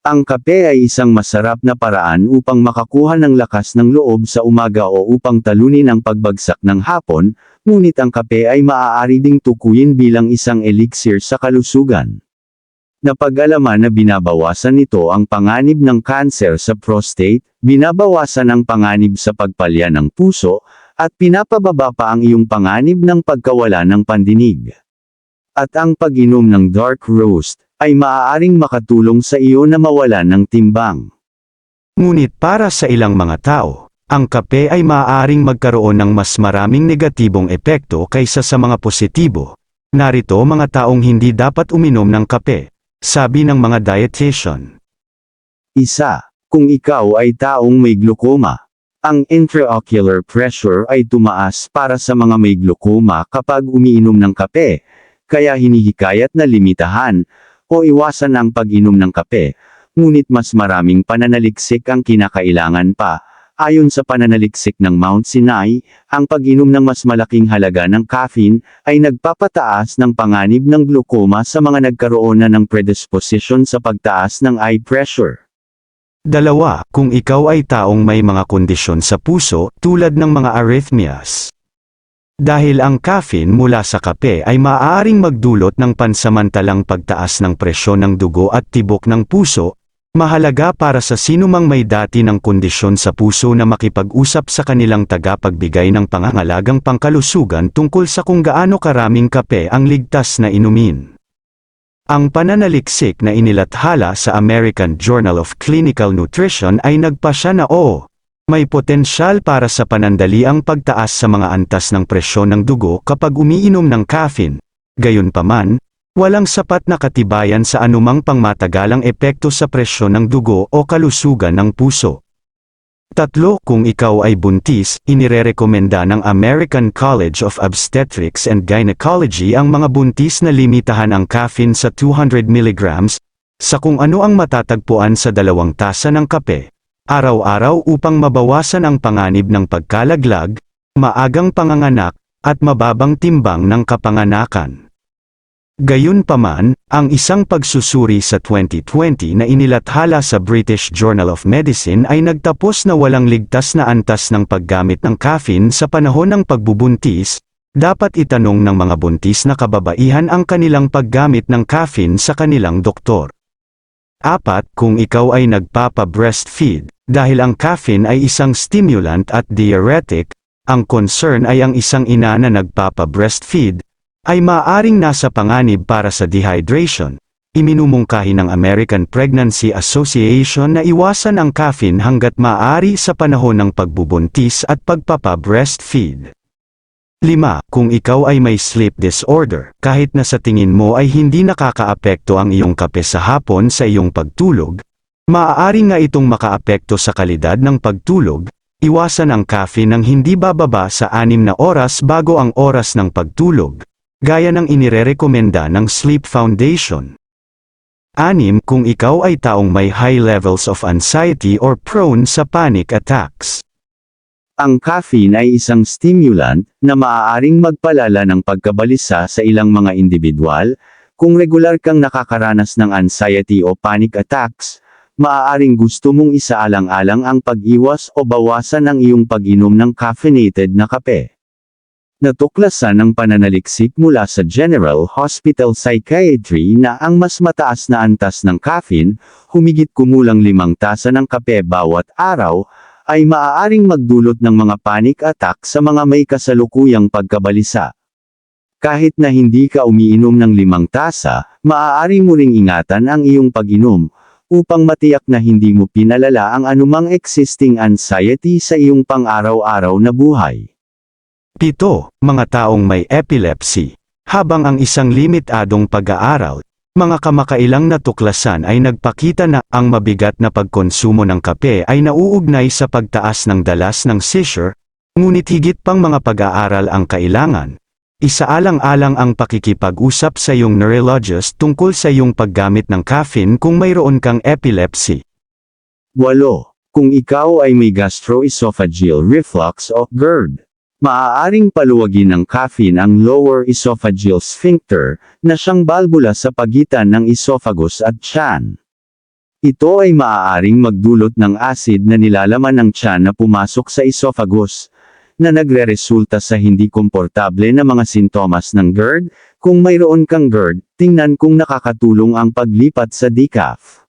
Ang kape ay isang masarap na paraan upang makakuha ng lakas ng loob sa umaga o upang talunin ang pagbagsak ng hapon, ngunit ang kape ay maaari ding tukuyin bilang isang elixir sa kalusugan. Napag-alaman na binabawasan nito ang panganib ng kanser sa prostate, binabawasan ang panganib sa pagpalya ng puso, at pinapababa pa ang iyong panganib ng pagkawala ng pandinig. At ang pag-inom ng dark roast, ay maaaring makatulong sa iyo na mawala ng timbang. Ngunit para sa ilang mga tao, ang kape ay maaaring magkaroon ng mas maraming negatibong epekto kaysa sa mga positibo. Narito mga taong hindi dapat uminom ng kape, sabi ng mga dietitian. Isa, kung ikaw ay taong may glaucoma, ang intraocular pressure ay tumaas para sa mga may glaucoma kapag umiinom ng kape, kaya hinihikayat na limitahan, o iwasan ang pag-inom ng kape, ngunit mas maraming pananaliksik ang kinakailangan pa. Ayon sa pananaliksik ng Mount Sinai, ang pag-inom ng mas malaking halaga ng caffeine ay nagpapataas ng panganib ng glaucoma sa mga nagkaroon na ng predisposition sa pagtaas ng eye pressure. Dalawa, kung ikaw ay taong may mga kondisyon sa puso, tulad ng mga arrhythmias. Dahil ang caffeine mula sa kape ay maaaring magdulot ng pansamantalang pagtaas ng presyon ng dugo at tibok ng puso, mahalaga para sa sinumang may dati ng kondisyon sa puso na makipag-usap sa kanilang tagapagbigay ng pangangalagang pangkalusugan tungkol sa kung gaano karaming kape ang ligtas na inumin. Ang pananaliksik na inilathala sa American Journal of Clinical Nutrition ay nagpasya na oo, may potensyal para sa panandaliang pagtaas sa mga antas ng presyon ng dugo kapag umiinom ng caffeine. Gayunpaman, walang sapat na katibayan sa anumang pangmatagalang epekto sa presyon ng dugo o kalusugan ng puso. Tatlo, kung ikaw ay buntis, inirerekomenda ng American College of Obstetrics and Gynecology ang mga buntis na limitahan ang caffeine sa 200 mg, sa kung ano ang matatagpuan sa dalawang tasa ng kape, araw-araw upang mabawasan ang panganib ng pagkalaglag, maagang panganganak, at mababang timbang ng kapanganakan. Gayunpaman, ang isang pagsusuri sa 2020 na inilathala sa British Journal of Medicine ay nagtapos na walang ligtas na antas ng paggamit ng caffeine sa panahon ng pagbubuntis, dapat itanong ng mga buntis na kababaihan ang kanilang paggamit ng caffeine sa kanilang doktor. Apat, kung ikaw ay nagpapa-breastfeed, dahil ang caffeine ay isang stimulant at diuretic, ang concern ay ang isang ina na nagpapa-breastfeed, ay maaring nasa panganib para sa dehydration. Iminumungkahi ng American Pregnancy Association na iwasan ang caffeine hanggat maaari sa panahon ng pagbubuntis at pagpapa-breastfeed. 5. Kung ikaw ay may sleep disorder, kahit na sa tingin mo ay hindi nakakaapekto ang iyong kape sa hapon sa iyong pagtulog, maaari nga itong makaapekto sa kalidad ng pagtulog, iwasan ang caffeine ng hindi bababa sa 6 na oras bago ang oras ng pagtulog, gaya ng inirerekomenda ng Sleep Foundation. 6. Kung ikaw ay taong may high levels of anxiety or prone sa panic attacks. Ang caffeine ay isang stimulant na maaaring magpalala ng pagkabalisa sa ilang mga individual. Kung regular kang nakakaranas ng anxiety o panic attacks, maaaring gusto mong isaalang-alang ang pag-iwas o bawasan ang iyong pag-inom ng caffeinated na kape. Natuklasan ng pananaliksik mula sa General Hospital Psychiatry na ang mas mataas na antas ng caffeine, humigit kumulang limang tasa ng kape bawat araw, ay maaaring magdulot ng mga panic attack sa mga may kasalukuyang pagkabalisa. Kahit na hindi ka umiinom ng limang tasa, maaari mo ring ingatan ang iyong pag-inom, upang matiyak na hindi mo pinalala ang anumang existing anxiety sa iyong pang-araw-araw na buhay. 7. Mga taong may epilepsy. Habang ang isang limitadong pag-aaral, mga kamakailang natuklasan ay nagpakita na ang mabigat na pagkonsumo ng kape ay nauugnay sa pagtaas ng dalas ng seizure, ngunit higit pang mga pag-aaral ang kailangan. Isaalang-alang ang pakikipag-usap sa iyong neurologist tungkol sa iyong paggamit ng caffeine kung mayroon kang epilepsy. 8. Kung ikaw ay may gastroesophageal reflux o GERD, maaaring paluwagin ng caffeine ang lower esophageal sphincter, na siyang balbula sa pagitan ng esophagus at tiyan. Ito ay maaaring magdulot ng acid na nilalaman ng tiyan na pumasok sa esophagus, na nagre-resulta sa hindi komportable na mga sintomas ng GERD. Kung mayroon kang GERD, tingnan kung nakakatulong ang paglipat sa decaf.